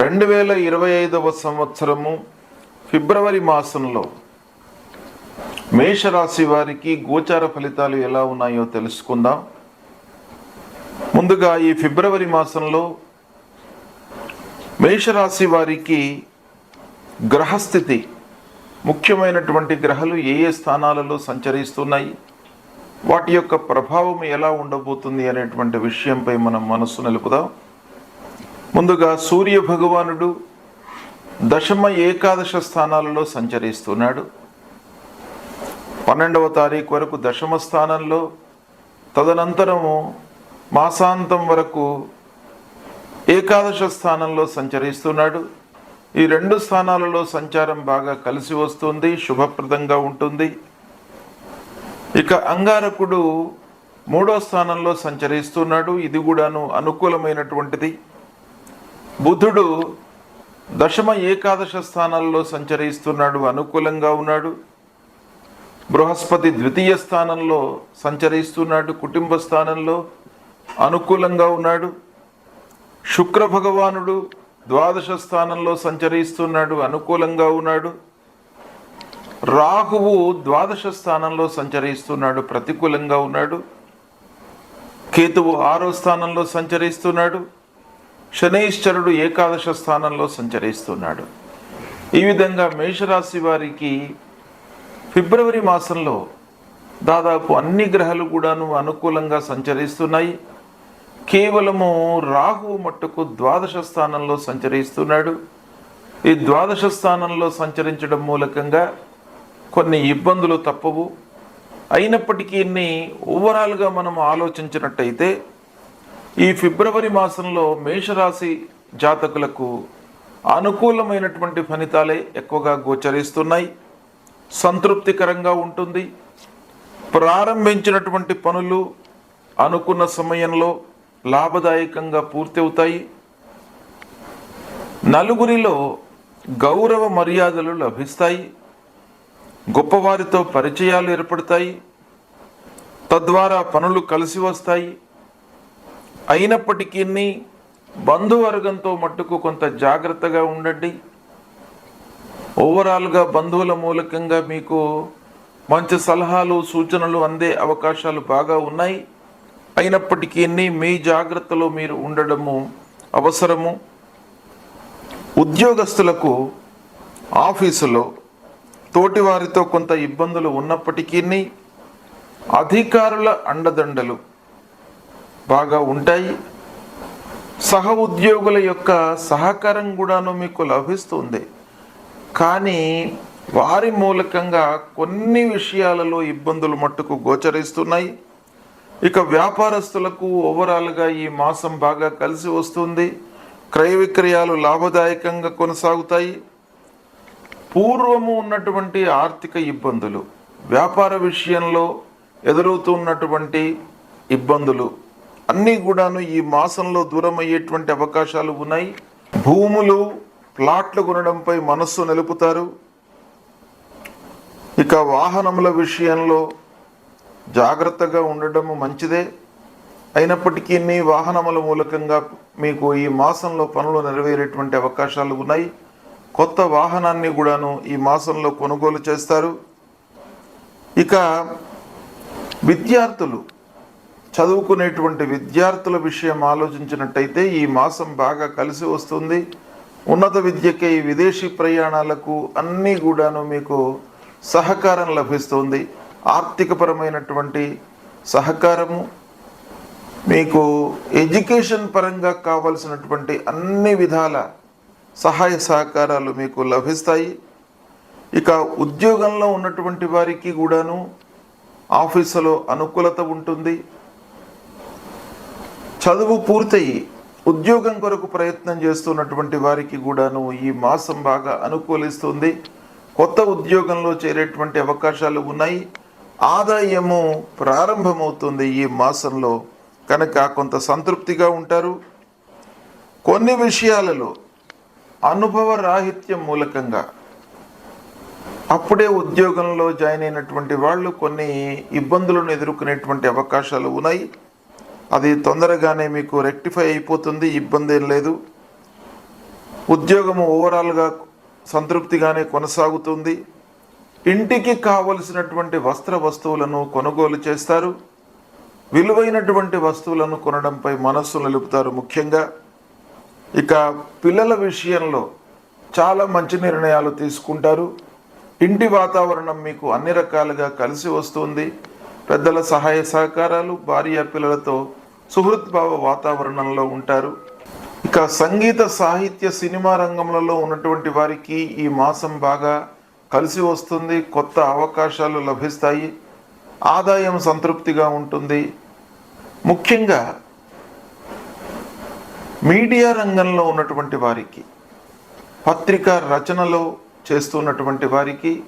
రెండు వేల ఇరవై ఐదవ సంవత్సరము ఫిబ్రవరి మాసంలో మేషరాశి వారికి గోచార ఫలితాలు ఎలా ఉన్నాయో తెలుసుకుందాం. ముందుగా ఈ ఫిబ్రవరి మాసంలో మేషరాశి వారికి గ్రహస్థితి ముఖ్యమైనటువంటి గ్రహాలు ఏ ఏ స్థానాలలో సంచరిస్తున్నాయి వాటి యొక్క ప్రభావం ఎలా ఉండబోతుంది అనేటువంటి విషయంపై మనం మనస్సు నిలుపుదాం. ముందుగా సూర్య భగవానుడు దశమ ఏకాదశ స్థానాలలో సంచరిస్తున్నాడు. పన్నెండవ తారీఖు వరకు దశమ స్థానంలో తదనంతరము మాసాంతం వరకు ఏకాదశ స్థానంలో సంచరిస్తున్నాడు. ఈ రెండు స్థానాలలో సంచారం బాగా కలిసి వస్తుంది శుభప్రదంగా ఉంటుంది. ఇక అంగారకుడు మూడో స్థానంలో సంచరిస్తున్నాడు. ఇది కూడాను అనుకూలమైనటువంటిది. బుధుడు దశమ ఏకాదశ స్థానాల్లో సంచరిస్తున్నాడు అనుకూలంగా ఉన్నాడు. బృహస్పతి ద్వితీయ స్థానంలో సంచరిస్తున్నాడు కుటుంబ స్థానంలో అనుకూలంగా ఉన్నాడు. శుక్ర భగవానుడు ద్వాదశ స్థానంలో సంచరిస్తున్నాడు అనుకూలంగా ఉన్నాడు. రాహువు ద్వాదశ స్థానంలో సంచరిస్తున్నాడు ప్రతికూలంగా ఉన్నాడు. కేతువు ఆరో స్థానంలో సంచరిస్తున్నాడు. శనైశ్వరుడు ఏకాదశ స్థానంలో సంచరిస్తున్నాడు. ఈ విధంగా మేషరాశి వారికి ఫిబ్రవరి మాసంలో దాదాపు అన్ని గ్రహాలు కూడాను అనుకూలంగా సంచరిస్తున్నాయి. కేవలము రాహువు మట్టుకు ద్వాదశ స్థానంలో సంచరిస్తున్నాడు. ఈ ద్వాదశ స్థానంలో సంచరించడం మూలకంగా కొన్ని ఇబ్బందులు తప్పవు. అయినప్పటికీ ఓవరాల్గా మనం ఆలోచించినట్టయితే ఈ ఫిబ్రవరి మాసంలో మేషరాశి జాతకులకు అనుకూలమైనటువంటి ఫలితాలే ఎక్కువగా గోచరిస్తున్నాయి. సంతృప్తికరంగా ఉంటుంది. ప్రారంభించినటువంటి పనులు అనుకున్న సమయంలో లాభదాయకంగా పూర్తి అవుతాయి నలుగురిలో గౌరవ మర్యాదలు లభిస్తాయి. గొప్పవారితో పరిచయాలు ఏర్పడతాయి. తద్వారా పనులు కలిసి వస్తాయి. అయినప్పటికీ బంధువర్గంతో మట్టుకు కొంత జాగ్రత్తగా ఉండండి. ఓవరాల్గా బంధువుల మూలకంగా మీకు మంచి సలహాలు సూచనలు అందే అవకాశాలు బాగా ఉన్నాయి. అయినప్పటికీ మీ జాగ్రత్తలో మీరు ఉండడము అవసరము. ఉద్యోగస్తులకు ఆఫీసులో తోటివారితో కొంత ఇబ్బందులు ఉన్నప్పటికీ అధికారుల అండదండలు బాగా ఉంటాయి. సహ ఉద్యోగుల యొక్క సహకారం కూడాను మీకు లభిస్తుంది. కానీ వారి మూలకంగా కొన్ని విషయాలలో ఇబ్బందులు మట్టుకు గోచరిస్తున్నాయి. ఇక వ్యాపారస్తులకు ఓవరాల్గా ఈ మాసం బాగా కలిసి వస్తుంది. క్రయ విక్రయాలు లాభదాయకంగా కొనసాగుతాయి. పూర్వము ఉన్నటువంటి ఆర్థిక ఇబ్బందులు వ్యాపార విషయంలో ఎదురవుతున్నటువంటి ఇబ్బందులు అన్నీ కూడాను ఈ మాసంలో దూరం అయ్యేటువంటి అవకాశాలు ఉన్నాయి. భూములు ప్లాట్లు కొనడంపై మనస్సు నిలుపుతారు. ఇక వాహనముల విషయంలో జాగ్రత్తగా ఉండడం మంచిదే. అయినప్పటికీ మీ వాహనముల మూలకంగా మీకు ఈ మాసంలో పనులు నెరవేరేటువంటి అవకాశాలు ఉన్నాయి. కొత్త వాహనాన్ని కూడాను ఈ మాసంలో కొనుగోలు చేస్తారు. ఇక విద్యార్థులు చదువుకునేటువంటి విద్యార్థుల విషయం ఆలోచించినట్టయితే ఈ మాసం బాగా కలిసి వస్తుంది. ఉన్నత విద్యకై విదేశీ ప్రయాణాలకు అన్నీ కూడాను మీకు సహకారం లభిస్తుంది. ఆర్థికపరమైనటువంటి సహకారము మీకు ఎడ్యుకేషన్ పరంగా కావలసినటువంటి అన్ని విధాల సహాయ సహకారాలు మీకు లభిస్తాయి. ఇక ఉద్యోగంలో ఉన్నటువంటి వారికి కూడాను ఆఫీసులో అనుకూలత ఉంటుంది. చదువు పూర్తయి ఉద్యోగం కొరకు ప్రయత్నం చేస్తున్నటువంటి వారికి కూడాను ఈ మాసం బాగా అనుకూలిస్తుంది. కొత్త ఉద్యోగంలో చేరేటువంటి అవకాశాలు ఉన్నాయి. ఆదాయము ప్రారంభమవుతుంది ఈ మాసంలో. కనుక కొంత సంతృప్తిగా ఉంటారు. కొన్ని విషయాలలో అనుభవ రాహిత్యం మూలకంగా అప్పుడే ఉద్యోగంలో జాయిన్ అయినటువంటి వాళ్ళు కొన్ని ఇబ్బందులను ఎదుర్కొనేటువంటి అవకాశాలు ఉన్నాయి. అది తొందరగానే మీకు రెక్టిఫై అయిపోతుంది ఇబ్బంది ఏం లేదు. ఉద్యోగము ఓవరాల్గా సంతృప్తిగానే కొనసాగుతుంది. ఇంటికి కావలసినటువంటి వస్త్ర వస్తువులను కొనుగోలు చేస్తారు. విలువైనటువంటి వస్తువులను కొనడంపై మనస్సు నిలుపుతారు ముఖ్యంగా. ఇక పిల్లల విషయంలో చాలా మంచి నిర్ణయాలు తీసుకుంటారు. ఇంటి వాతావరణం మీకు అన్ని రకాలుగా కలిసి వస్తుంది. పెద్దల సహాయ సహకారాలు భార్య పిల్లలతో సుహృద్భావ వాతావరణంలో ఉంటారు. ఇక సంగీత సాహిత్య సినిమా రంగంలో ఉన్నటువంటి వారికి ఈ మాసం బాగా కలిసి వస్తుంది. కొత్త అవకాశాలు లభిస్తాయి. ఆదాయం సంతృప్తిగా ఉంటుంది. ముఖ్యంగా మీడియా రంగంలో ఉన్నటువంటి వారికి పత్రికా రచనలో చేస్తున్నటువంటి వారికి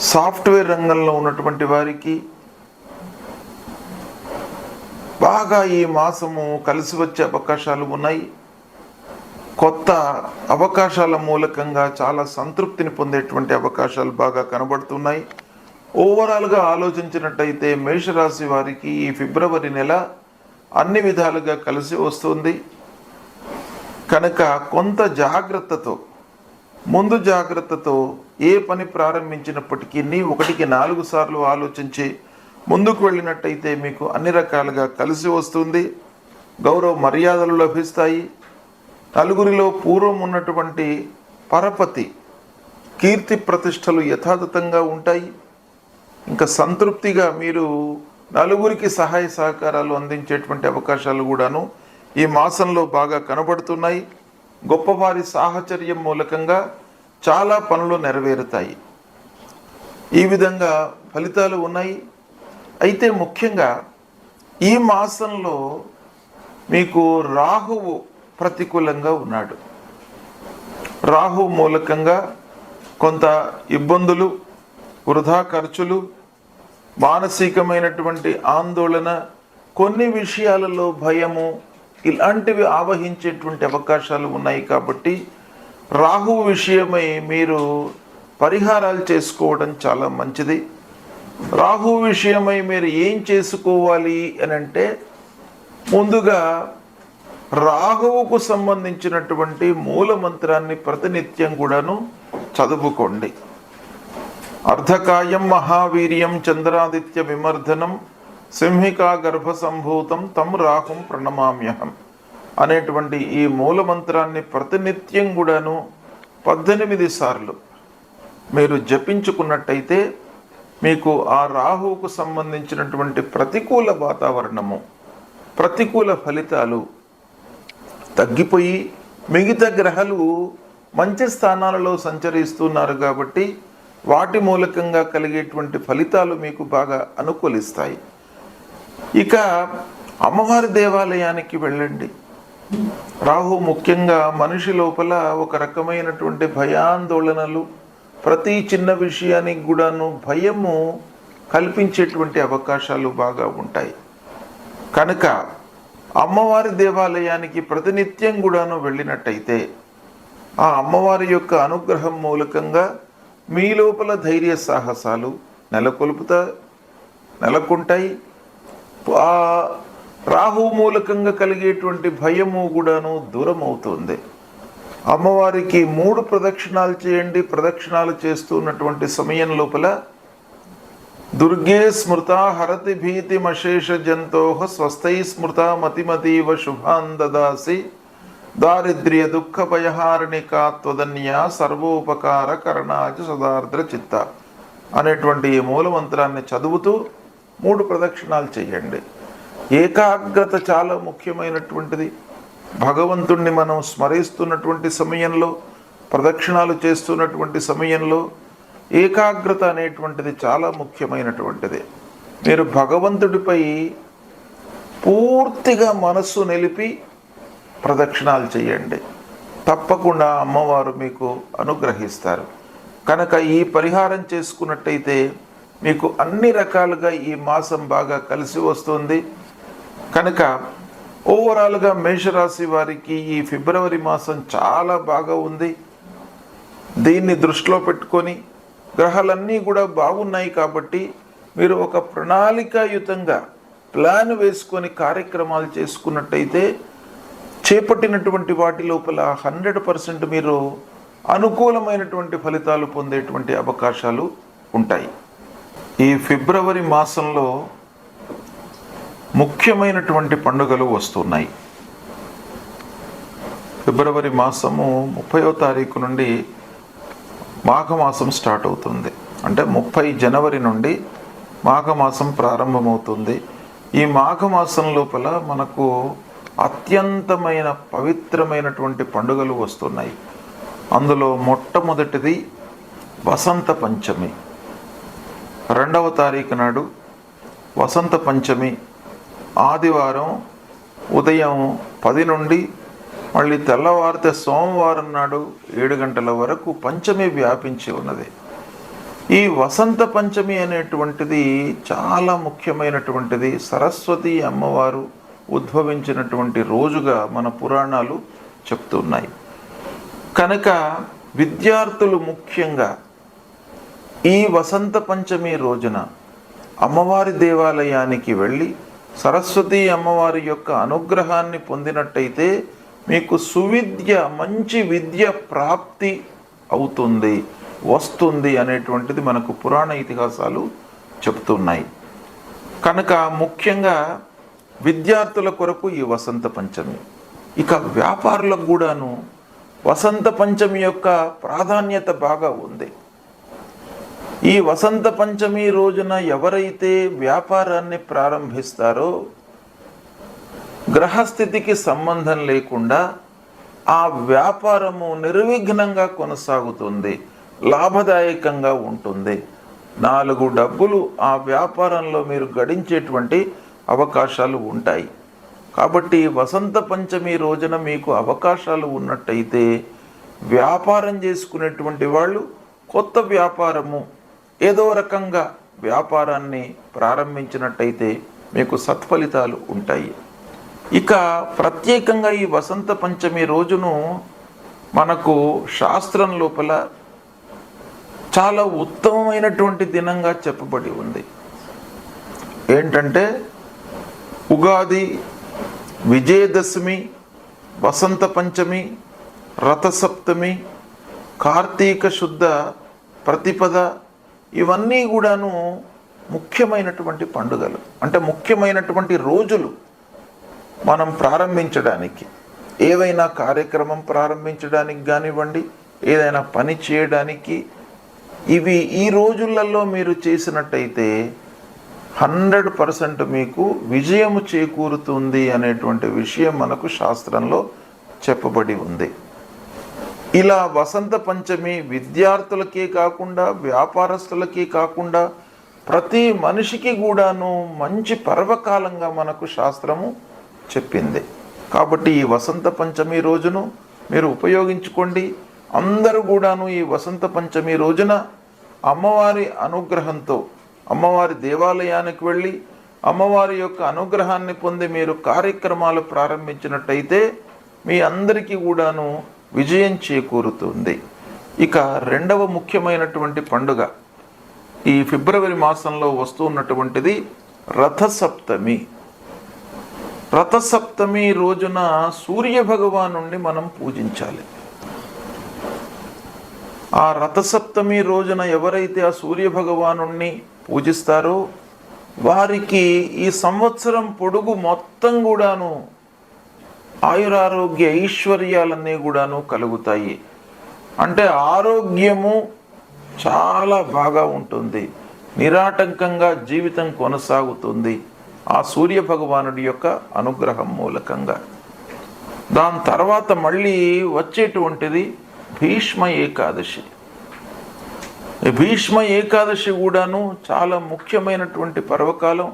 సాఫ్ట్వేర్ రంగంలో ఉన్నటువంటి వారికి బాగా ఈ మాసము కలిసి వచ్చే అవకాశాలు ఉన్నాయి. కొత్త అవకాశాల మూలకంగా చాలా సంతృప్తిని పొందేటువంటి అవకాశాలు బాగా కనబడుతున్నాయి. ఓవరాల్గా ఆలోచించినట్టయితే మేషరాశి వారికి ఈ ఫిబ్రవరి నెల అన్ని విధాలుగా కలిసి వస్తుంది. కనుక కొంత జాగ్రత్తతో ముందు జాగ్రత్తతో ఏ పని ప్రారంభించినప్పటికీ ఒకటికి నాలుగు సార్లు ఆలోచించి ముందుకు వెళ్ళినట్టయితే మీకు అన్ని రకాలుగా కలిసి వస్తుంది. గౌరవ మర్యాదలు లభిస్తాయి. నలుగురిలో పూర్వం ఉన్నటువంటి పరపతి కీర్తి ప్రతిష్టలు యథాతథంగా ఉంటాయి. ఇంకా సంతృప్తిగా మీరు నలుగురికి సహాయ సహకారాలు అందించేటువంటి అవకాశాలు కూడాను ఈ మాసంలో బాగా కనబడుతున్నాయి. గొప్పవారి సాహచర్యం మూలకంగా చాలా పనులు నెరవేరుతాయి. ఈ విధంగా ఫలితాలు ఉన్నాయి. అయితే ముఖ్యంగా ఈ మాసంలో మీకు రాహువు ప్రతికూలంగా ఉన్నాడు. రాహు మూలకంగా కొంత ఇబ్బందులు వృధా ఖర్చులు మానసికమైనటువంటి ఆందోళన కొన్ని విషయాలలో భయము ఇలాంటివి ఆవహించేటువంటి అవకాశాలు ఉన్నాయి కాబట్టి రాహు విషయమై మీరు పరిహారాలు చేసుకోవడం చాలా మంచిది. రాహు విషయమై మీరు ఏం చేసుకోవాలి అని అంటే ముందుగా రాహువుకు సంబంధించినటువంటి మూల మంత్రాన్ని ప్రతినిత్యం కూడాను చదువుకోండి. అర్ధకాయం మహావీర్యం చంద్రాదిత్య విమర్ధనం సింహికా గర్భ సంభూతం తం రాహుం ప్రణమామ్యహం అనేటువంటి ఈ మూల మంత్రాన్ని ప్రతినిత్యం కూడాను పద్దెనిమిది సార్లు మీరు జపించుకున్నట్టయితే మీకు ఆ రాహువుకు సంబంధించినటువంటి ప్రతికూల వాతావరణము ప్రతికూల ఫలితాలు తగ్గిపోయి మిగతా గ్రహాలు మంచి స్థానాలలో సంచరిస్తున్నారు కాబట్టి వాటి మూలకంగా కలిగేటువంటి ఫలితాలు మీకు బాగా అనుకూలిస్తాయి. ఇక అమ్మవారి దేవాలయానికి వెళ్ళండి. రాహు ముఖ్యంగా మనిషి లోపల ఒక రకమైనటువంటి భయాందోళనలు ప్రతి చిన్న విషయానికి కూడాను భయము కల్పించేటువంటి అవకాశాలు బాగా ఉంటాయి. కనుక అమ్మవారి దేవాలయానికి ప్రతినిత్యం కూడాను వెళ్ళినట్టయితే ఆ అమ్మవారి యొక్క అనుగ్రహం మూలకంగా మీ లోపల ధైర్య సాహసాలు నెలకొల్పుతా నెలకొంటాయి. ఆ రాహు మూలకంగా కలిగేటువంటి భయము కూడాను దూరం అవుతుంది అమ్మవారికి మూడు ప్రదక్షిణాలు చేయండి. ప్రదక్షిణాలు చేస్తున్నటువంటి సమయం లోపల దుర్గే స్మృత హరతి భీతి మశేష జంతో స్వస్థై స్మృత మతిమతీవ శుభాన్ దదాసి. దారిద్ర్య దుఃఖ త్వదన్య సర్వోపకార కరణాచ సదార్ద్ర చిత్త అనేటువంటి ఈ మూలమంత్రాన్ని చదువుతూ మూడు ప్రదక్షిణాలు చేయండి. ఏకాగ్రత చాలా ముఖ్యమైనటువంటిది. భగవంతుణ్ణి మనం స్మరిస్తున్నటువంటి సమయంలో ప్రదక్షిణాలు చేస్తున్నటువంటి సమయంలో ఏకాగ్రత అనేటువంటిది చాలా ముఖ్యమైనటువంటిది. మీరు భగవంతుడిపై పూర్తిగా మనస్సు నిలిపి ప్రదక్షిణాలు చేయండి. తప్పకుండా అమ్మవారు మీకు అనుగ్రహిస్తారు. కనుక ఈ పరిహారం చేసుకున్నట్టయితే మీకు అన్ని రకాలుగా ఈ మాసం బాగా కలిసి వస్తుంది. కనుక ఓవరాల్గా మేషరాశి వారికి ఈ ఫిబ్రవరి మాసం చాలా బాగా ఉంది. దీన్ని దృష్టిలో పెట్టుకొని గ్రహాలన్నీ కూడా బాగున్నాయి కాబట్టి మీరు ఒక ప్రణాళికాయుతంగా ప్లాన్ వేసుకొని కార్యక్రమాలు చేసుకున్నట్టయితే చేపట్టినటువంటి వాటి లోపల హండ్రెడ్ పర్సెంట్ మీరు అనుకూలమైనటువంటి ఫలితాలు పొందేటువంటి అవకాశాలు ఉంటాయి. ఈ ఫిబ్రవరి మాసంలో ముఖ్యమైనటువంటి పండుగలు వస్తున్నాయి. ఫిబ్రవరి మాసము ముప్పయో తారీఖు నుండి మాఘమాసం స్టార్ట్ అవుతుంది. అంటే ముప్పై జనవరి నుండి మాఘమాసం ప్రారంభమవుతుంది. ఈ మాఘమాసం లోపల మనకు అత్యంతమైన పవిత్రమైనటువంటి పండుగలు వస్తున్నాయి. అందులో మొట్టమొదటిది వసంత పంచమి. రెండవ తారీఖు నాడు వసంత పంచమి ఆదివారం ఉదయం పది నుండి మళ్ళీ తెల్లవారితే సోమవారం నాడు ఏడు గంటల వరకు పంచమి వ్యాపించి ఉన్నది. ఈ వసంత పంచమి అనేటువంటిది చాలా ముఖ్యమైనటువంటిది. సరస్వతి అమ్మవారు ఉద్భవించినటువంటి రోజుగా మన పురాణాలు చెప్తున్నాయి. కనుక విద్యార్థులు ముఖ్యంగా ఈ వసంత పంచమి రోజున అమ్మవారి దేవాలయానికి వెళ్ళి సరస్వతి అమ్మవారి యొక్క అనుగ్రహాన్ని పొందినట్టయితే మీకు సువిద్య మంచి విద్య ప్రాప్తి అవుతుంది వస్తుంది అనేటువంటిది మనకు పురాణ ఇతిహాసాలు చెప్తున్నాయి. కనుక ముఖ్యంగా విద్యార్థుల కొరకు ఈ వసంత పంచమి. ఇక వ్యాపారులకు కూడాను వసంత పంచమి యొక్క ప్రాధాన్యత బాగా ఉంది. ఈ వసంత పంచమి రోజున ఎవరైతే వ్యాపారాన్ని ప్రారంభిస్తారో గ్రహస్థితికి సంబంధం లేకుండా ఆ వ్యాపారము నిర్విఘ్నంగా కొనసాగుతుంది లాభదాయకంగా ఉంటుంది. నాలుగు డబ్బులు ఆ వ్యాపారంలో మీరు గడించేటువంటి అవకాశాలు ఉంటాయి. కాబట్టి వసంత పంచమి రోజున మీకు అవకాశాలు ఉన్నట్టయితే వ్యాపారం చేసుకునేటువంటి వాళ్ళు కొత్త వ్యాపారము ఏదో రకంగా వ్యాపారాన్ని ప్రారంభించినట్టయితే మీకు సత్ఫలితాలు ఉంటాయి. ఇక ప్రత్యేకంగా ఈ వసంత పంచమి రోజును మనకు శాస్త్రం లోపల చాలా ఉత్తమమైనటువంటి దినంగా చెప్పబడి ఉంది. ఏంటంటే ఉగాది విజయదశమి వసంత పంచమి రథసప్తమి కార్తీక శుద్ధ ప్రతిపద ఇవన్నీ కూడాను ముఖ్యమైనటువంటి పండుగలు. అంటే ముఖ్యమైనటువంటి రోజులు మనం ప్రారంభించడానికి. ఏవైనా కార్యక్రమం ప్రారంభించడానికి కానివ్వండి ఏదైనా పని చేయడానికి ఇవి ఈ రోజులలో మీరు చేసినట్టయితే హండ్రెడ్ పర్సెంట్ మీకు విజయము చేకూరుతుంది అనేటువంటి విషయం మనకు శాస్త్రంలో చెప్పబడి ఉంది. ఇలా వసంత పంచమి విద్యార్థులకే కాకుండా వ్యాపారస్తులకే కాకుండా ప్రతి మనిషికి కూడాను మంచి పర్వకాలంగా మనకు శాస్త్రము చెప్పింది. కాబట్టి ఈ వసంత పంచమి రోజును మీరు ఉపయోగించుకోండి. అందరూ కూడాను ఈ వసంత పంచమి రోజున అమ్మవారి అనుగ్రహంతో అమ్మవారి దేవాలయానికి వెళ్ళి అమ్మవారి యొక్క అనుగ్రహాన్ని పొంది మీరు కార్యక్రమాలు ప్రారంభించినట్టయితే మీ అందరికీ కూడాను విజయం చేకూరుతుంది ఇక రెండవ ముఖ్యమైనటువంటి పండుగ. ఈ ఫిబ్రవరి మాసంలో వస్తున్నటువంటిది రథసప్తమి. రథసప్తమి రోజున సూర్య భగవానుణ్ణి మనం పూజించాలి. ఆ రథసప్తమి రోజున ఎవరైతే ఆ సూర్య భగవానుణ్ణి పూజిస్తారో వారికి ఈ సంవత్సరం పొడుగు మొత్తం కూడాను ఆయురారోగ్య ఐశ్వర్యాలన్నీ కూడాను కలుగుతాయి. అంటే ఆరోగ్యము చాలా బాగా ఉంటుంది. నిరాటంకంగా జీవితం కొనసాగుతుంది. ఆ సూర్య భగవానుడి యొక్క అనుగ్రహం మూలకంగా. దాని తర్వాత మళ్ళీ వచ్చేటువంటిది భీష్మ ఏకాదశి. భీష్మ ఏకాదశి కూడాను చాలా ముఖ్యమైనటువంటి పర్వకాలం.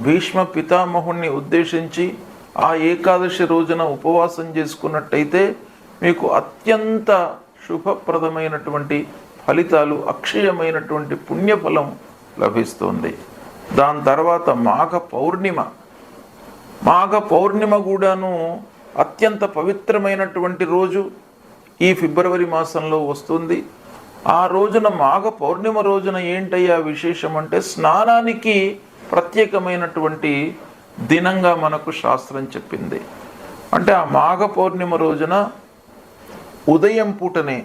భీష్మ పితామహుణ్ణి ఉద్దేశించి ఆ ఏకాదశి రోజున ఉపవాసం చేసుకున్నట్టయితే మీకు అత్యంత శుభప్రదమైనటువంటి ఫలితాలు అక్షయమైనటువంటి పుణ్యఫలం లభిస్తుంది. దాని తర్వాత మాఘ పౌర్ణిమ. మాఘ పౌర్ణిమ కూడాను అత్యంత పవిత్రమైనటువంటి రోజు ఈ ఫిబ్రవరి మాసంలో వస్తుంది. ఆ రోజున మాఘ పౌర్ణిమ రోజున ఏంటయ్యా విశేషం అంటే స్నానానికి ప్రత్యేకమైనటువంటి దినంగా మనకు శాస్త్రం చెప్పింది. అంటే ఆ మాఘ పౌర్ణిమ రోజున ఉదయం పూటనే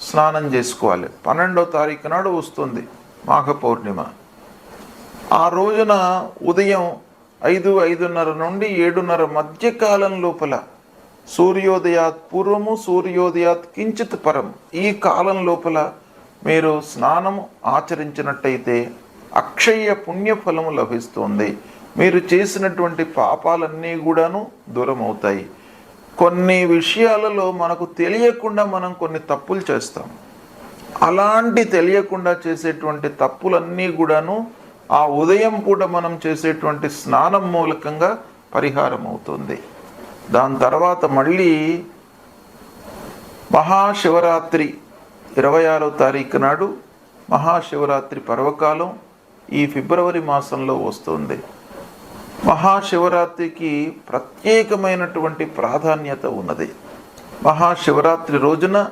స్నానం చేసుకోవాలి. పన్నెండో తారీఖు నాడు వస్తుంది మాఘ పౌర్ణిమ. ఆ రోజున ఉదయం ఐదు ఐదున్నర నుండి ఏడున్నర మధ్యకాలం లోపల సూర్యోదయాత్ పూర్వము సూర్యోదయాత్ కించిత్ పరం ఈ కాలం లోపల మీరు స్నానము ఆచరించినట్టయితే అక్షయ పుణ్యఫలము లభిస్తుంది. మీరు చేసినటువంటి పాపాలన్నీ కూడాను దూరం అవుతాయి కొన్ని విషయాలలో మనకు తెలియకుండా మనం కొన్ని తప్పులు చేస్తాం. అలాంటి తెలియకుండా చేసేటువంటి తప్పులన్నీ కూడాను ఆ ఉదయం పూట మనం చేసేటువంటి స్నానం మూలకంగా పరిహారం అవుతుంది దాని తర్వాత మళ్ళీ మహాశివరాత్రి ఇరవై ఆరో తారీఖు నాడు మహాశివరాత్రి పర్వకాలం ఈ ఫిబ్రవరి మాసంలో వస్తుంది. మహాశివరాత్రికి ప్రత్యేకమైనటువంటి ప్రాధాన్యత ఉన్నది. మహాశివరాత్రి రోజున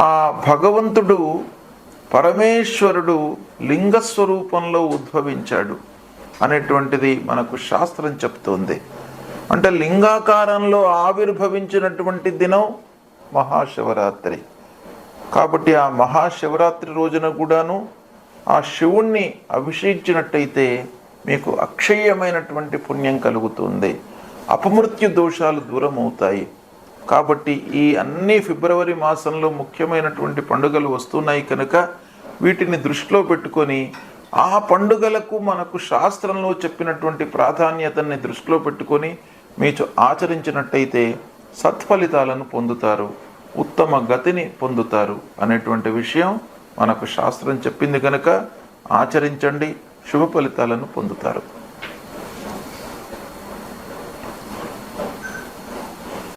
ఆ భగవంతుడు పరమేశ్వరుడు లింగస్వరూపంలో ఉద్భవించాడు అనేటువంటిది మనకు శాస్త్రం చెప్తోంది. అంటే లింగాకారంలో ఆవిర్భవించినటువంటి దినం మహాశివరాత్రి. కాబట్టి ఆ మహాశివరాత్రి రోజున కూడాను ఆ శివుణ్ణి అభిషేకించినట్టయితే మీకు అక్షయమైనటువంటి పుణ్యం కలుగుతుంది. అపమృత్యు దోషాలు దూరం అవుతాయి కాబట్టి ఈ అన్ని ఫిబ్రవరి మాసంలో ముఖ్యమైనటువంటి పండుగలు వస్తున్నాయి కనుక వీటిని దృష్టిలో పెట్టుకొని ఆ పండుగలకు మనకు శాస్త్రంలో చెప్పినటువంటి ప్రాధాన్యతని దృష్టిలో పెట్టుకొని మీరు ఆచరించినట్టయితే సత్ఫలితాలను పొందుతారు ఉత్తమ గతిని పొందుతారు అనేటువంటి విషయం మనకు శాస్త్రం చెప్పింది కనుక ఆచరించండి. శుభ ఫలితాలను పొందుతారు.